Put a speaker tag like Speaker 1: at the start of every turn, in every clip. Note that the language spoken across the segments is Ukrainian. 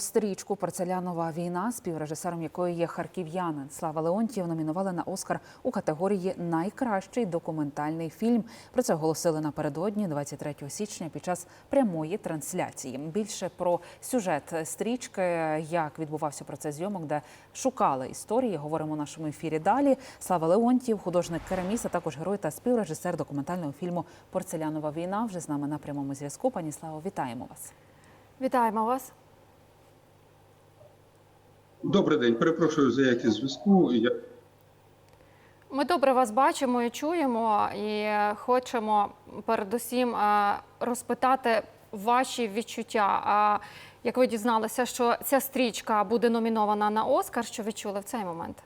Speaker 1: Стрічку Порцелянова війна, співрежисером якої є харків'янин Слава Леонтьєв, номінували на Оскар у категорії Найкращий документальний фільм. Про це оголосили напередодні, 23 січня, під час прямої трансляції. Більше про сюжет стрічки, як відбувався процес зйомок, де шукали історії. Говоримо в нашому ефірі далі. Слава Леонтьєв, художник кераміст, а також герой та співрежисер документального фільму Порцелянова війна. Вже з нами на прямому зв'язку. Пані Славо, вітаємо вас.
Speaker 2: Вітаємо вас.
Speaker 3: Добрий день, перепрошую за якість зв'язку. Я
Speaker 2: Ми добре вас бачимо і чуємо, і хочемо передусім е, розпитати ваші відчуття. Як ви дізналися, що ця стрічка буде номінована на Оскар, що відчули в цей момент?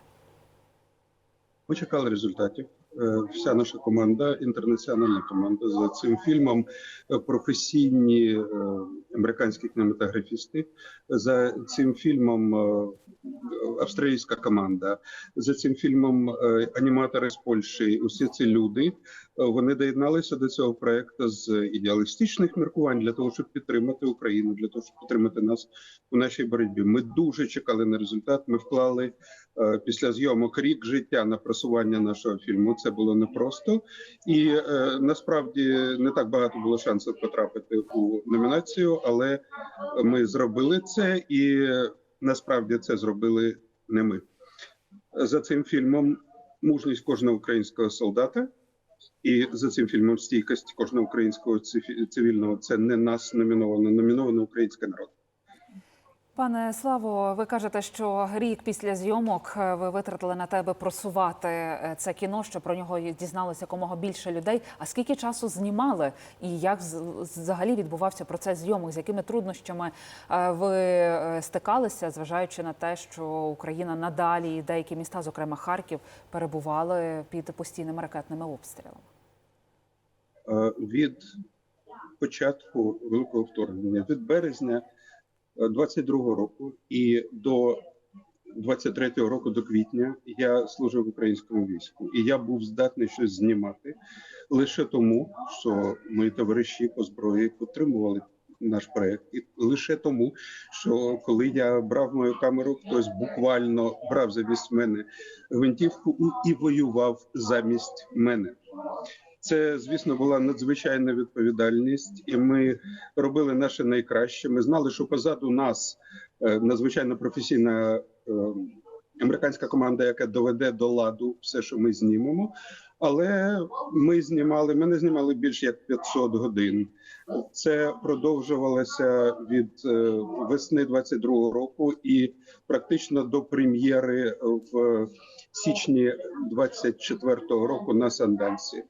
Speaker 3: ми чекали результатів. Е, Вся наша команда, інтернаціональна команда за цим фільмом, е, професійні американські кінематографісти. За цим фільмом е, австралійська команда. За цим фільмом е, аніматори з Польщі. Усі ці люди е, вони доєдналися до цього проекту з ідеалістичних міркувань для того, щоб підтримати Україну, для того, щоб підтримати нас у нашій боротьбі. Ми дуже чекали на результат. Ми вклали після зйомок рік життя на просування нашого фільму. Це було непросто, і насправді не так багато було шансів потрапити у номінацію, але ми зробили це, і насправді це зробили не ми. За цим фільмом мужність кожного українського солдата. І за цим фільмом стійкість кожного українського цивільного це не нас номіновано, номіновано український народ.
Speaker 1: Пане Славо, ви кажете, що рік після зйомок е, ви витратили на тебе просувати е, це кіно, що про нього дізналося якомога більше людей. А скільки часу знімали, і як взагалі відбувався процес зйомок? З якими труднощами е, ви стикалися, зважаючи на те, що Україна надалі і деякі міста, зокрема Харків, перебували під постійними ракетними обстрілами?
Speaker 3: Від початку великого вторгнення, від березня 22-го року. І до 23-го року до квітня я служив в українському війську, і я був здатний щось знімати лише тому, що мої товариші по зброї підтримували наш проект, і лише тому, що коли я брав мою камеру, хтось буквально брав замість мене гвинтівку і воював замість мене. Це, звісно, була надзвичайна відповідальність, і ми робили наше найкраще. Ми знали, що позаду нас е, надзвичайно професійна е, американська команда, яка доведе до ладу все, що ми знімемо. Але ми знімали, ми не знімали більше як 500 годин. Це продовжувалося від е, весни 22-го року і практично до прем'єри в січні 24-го року на Сандансі.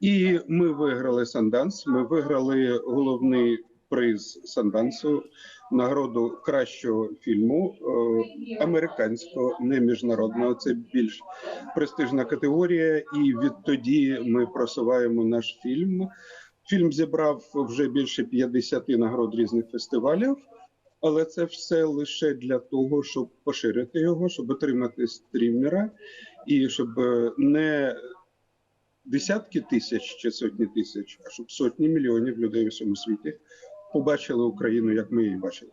Speaker 3: І ми виграли Санданс. Ми виграли головний приз Сандансу, нагороду кращого фільму е, американського, не міжнародного. Це більш престижна категорія. І відтоді ми просуваємо наш фільм. Фільм зібрав вже більше 50 нагород різних фестивалів. Але це все лише для того, щоб поширити його, щоб отримати стрімера, і щоб е, не десятки тисяч чи сотні тисяч, а щоб сотні мільйонів людей у всьому світі побачили Україну, як ми її бачили.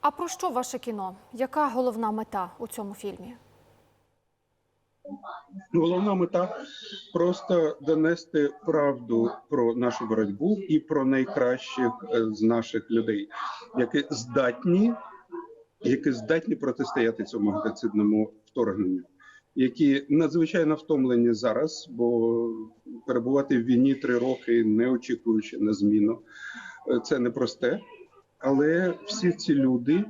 Speaker 2: А про що ваше кіно? Яка головна мета у цьому фільмі?
Speaker 3: Головна мета просто донести правду про нашу боротьбу і про найкращих е, з наших людей, які здатні, які здатні протистояти цьому геноцидному вторгненню, які надзвичайно втомлені зараз, бо перебувати в війні три роки, не очікуючи на зміну, е, це непросте. Але всі ці люди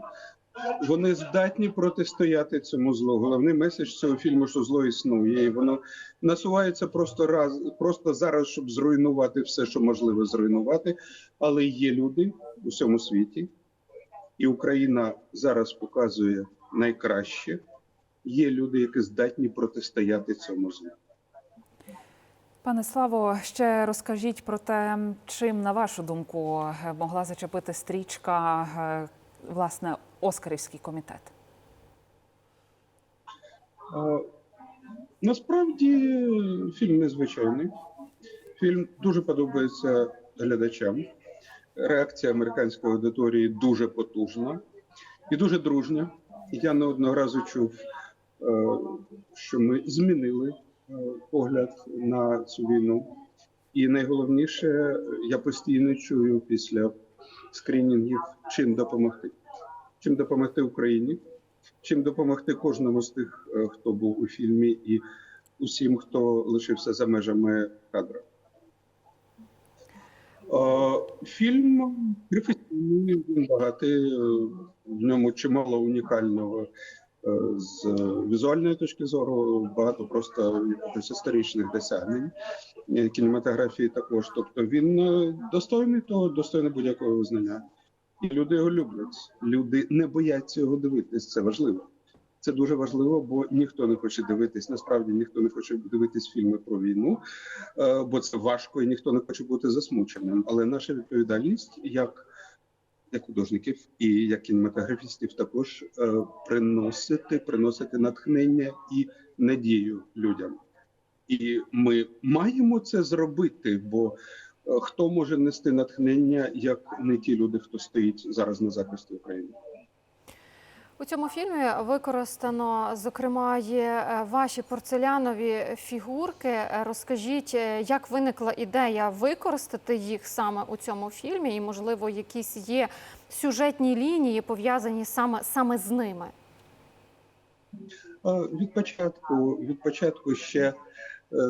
Speaker 3: вони здатні протистояти цьому злу. Головний меседж цього фільму, що зло існує, і воно насувається просто раз, просто зараз, щоб зруйнувати все, що можливо зруйнувати. Але є люди у всьому світі, і Україна зараз показує найкраще. Є люди, які здатні протистояти цьому злу.
Speaker 1: Пане Славо, ще розкажіть про те, чим, на вашу думку, е, могла зачепити стрічка е, власне Оскарівський комітет.
Speaker 3: Насправді фільм незвичайний. Фільм дуже подобається глядачам. Реакція американської аудиторії дуже потужна. і дуже дружня. Я не одного разу чув, е, що ми змінили е, погляд на цю війну. І найголовніше, я постійно чую після скринінгів, чим допомогти. Чим допомогти Україні, чим допомогти кожному з тих, е, хто був у фільмі, і усім, хто лишився за межами кадра. Е, Фільм професійний, він багатий, е, в ньому чимало унікального е, з візуальної точки зору, багато просто якихось історичних досягнень е, кінематографії також. Тобто він е, достойний того, достойний будь-якого визнання. І люди його люблять. Люди не бояться його дивитись. Це важливо. Це дуже важливо, бо ніхто не хоче дивитись. Насправді ніхто не хоче дивитись фільми про війну, е, бо це важко і ніхто не хоче бути засмученим. Але наша відповідальність як, як художників і як кінематографістів також е, приносити, приносити натхнення і надію людям. І ми маємо це зробити, бо е, хто може нести натхнення, як не ті люди, хто стоїть зараз на захисті України.
Speaker 2: У цьому фільмі використано, зокрема, є е, ваші порцелянові фігурки. Е, Розкажіть, е, як виникла ідея використати їх саме у цьому фільмі, і, можливо, якісь є сюжетні лінії пов'язані саме, саме з ними.
Speaker 3: Від початку, від початку ще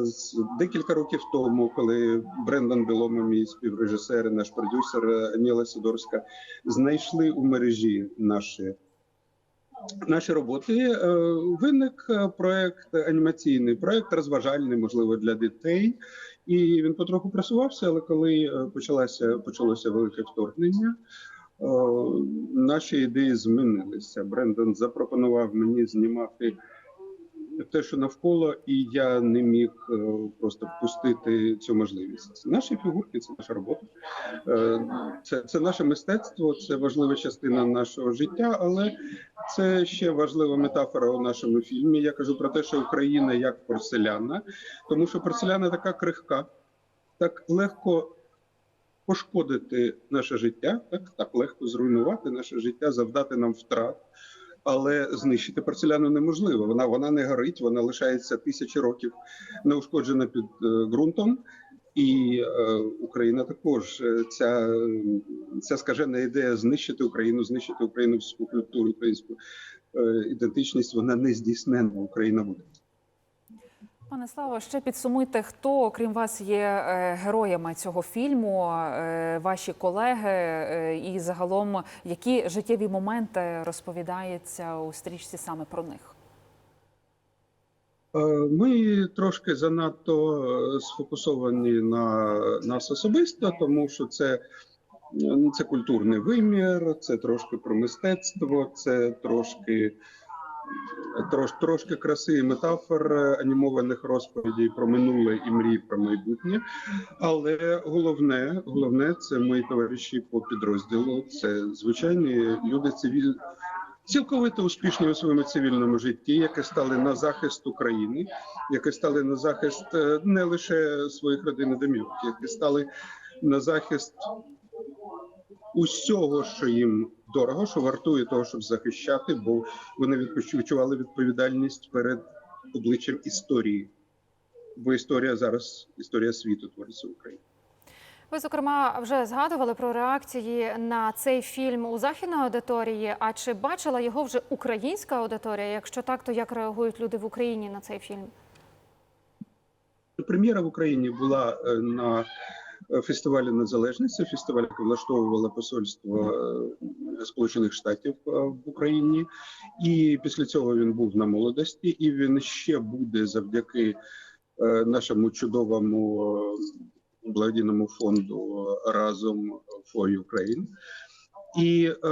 Speaker 3: з декілька років тому, коли Брендан Білома, мій співрежисер, наш продюсер Аніла Сидорська, знайшли у мережі наші. Наші роботи е, виник е, проект анімаційний, проект розважальний, можливо, для дітей, і він потроху просувався. Але коли е, почалося почалося велике вторгнення, наші ідеї змінилися. Брендон запропонував мені знімати те, що навколо, і я не міг е, просто впустити цю можливість. Наші фігурки, це наша робота, Е, це, це наше мистецтво, це важлива частина нашого життя, але це ще важлива метафора у нашому фільмі. Я кажу про те, що Україна як порцеляна, тому що порцеляна така крихка, так легко пошкодити наше життя, так, так легко зруйнувати наше життя, завдати нам втрат. Але знищити порцеляну неможливо. Вона вона не горить, вона лишається тисячі років неушкоджена під е, ґрунтом. І е, Україна також Е, ця, ця скажена ідея знищити Україну, знищити українську культуру, українську е, ідентичність. Вона не здійснена. Україна буде.
Speaker 1: Пане Славо, ще підсумуйте, хто окрім вас є е, героями цього фільму, е, ваші колеги, е, і загалом які життєві моменти розповідаються у стрічці саме про них.
Speaker 3: Ми трошки занадто сфокусовані на нас особисто, тому що це, е, це культурний вимір, це трошки про мистецтво, це трошки, трош, трошки краси і метафор е, анімованих розповідей про минуле і мрій про майбутнє. Але головне, головне це мої товариші по підрозділу. Це звичайні люди цивіль, цілковито успішні у своєму цивільному житті, які стали на захист України, які стали на захист е, не лише своїх родин і домівок, які стали на захист усього, що їм дорого, що вартує того, щоб захищати, бо вони відчували відповідальність перед обличчям історії. Бо історія зараз історія світу твориться в Україні.
Speaker 2: Ви, зокрема, вже згадували про реакції на цей фільм у західної аудиторії. А чи бачила його вже українська аудиторія? Якщо так, то як реагують люди в Україні на цей фільм?
Speaker 3: Прем'єра в Україні була е, на фестивалі Незалежності, фестиваль, який влаштовувало посольство е, Сполучених Штатів е, в Україні. І після цього він був на молодості, і він ще буде завдяки е, нашому чудовому благодійному фонду разом for Ukraine. І е,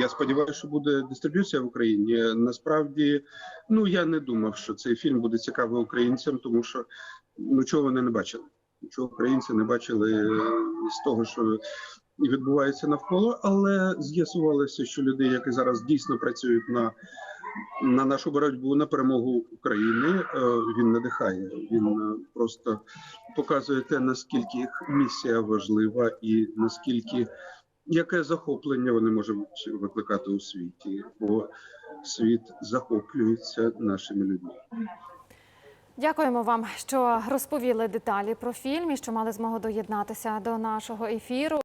Speaker 3: я сподіваюся, що буде дистриб'юція в Україні. Насправді, ну я не думав, що цей фільм буде цікавий українцям, тому що ну чого вони не бачили. Нічого українці не бачили е, з того, що відбувається навколо, але з'ясувалося, що люди, які зараз дійсно працюють на, на нашу боротьбу на перемогу України, е, він надихає. Він е, просто показує те, наскільки їх місія важлива і наскільки яке захоплення вони можуть викликати у світі, бо світ захоплюється нашими людьми.
Speaker 2: Дякуємо вам, що розповіли деталі про фільм і що мали змогу доєднатися до нашого ефіру.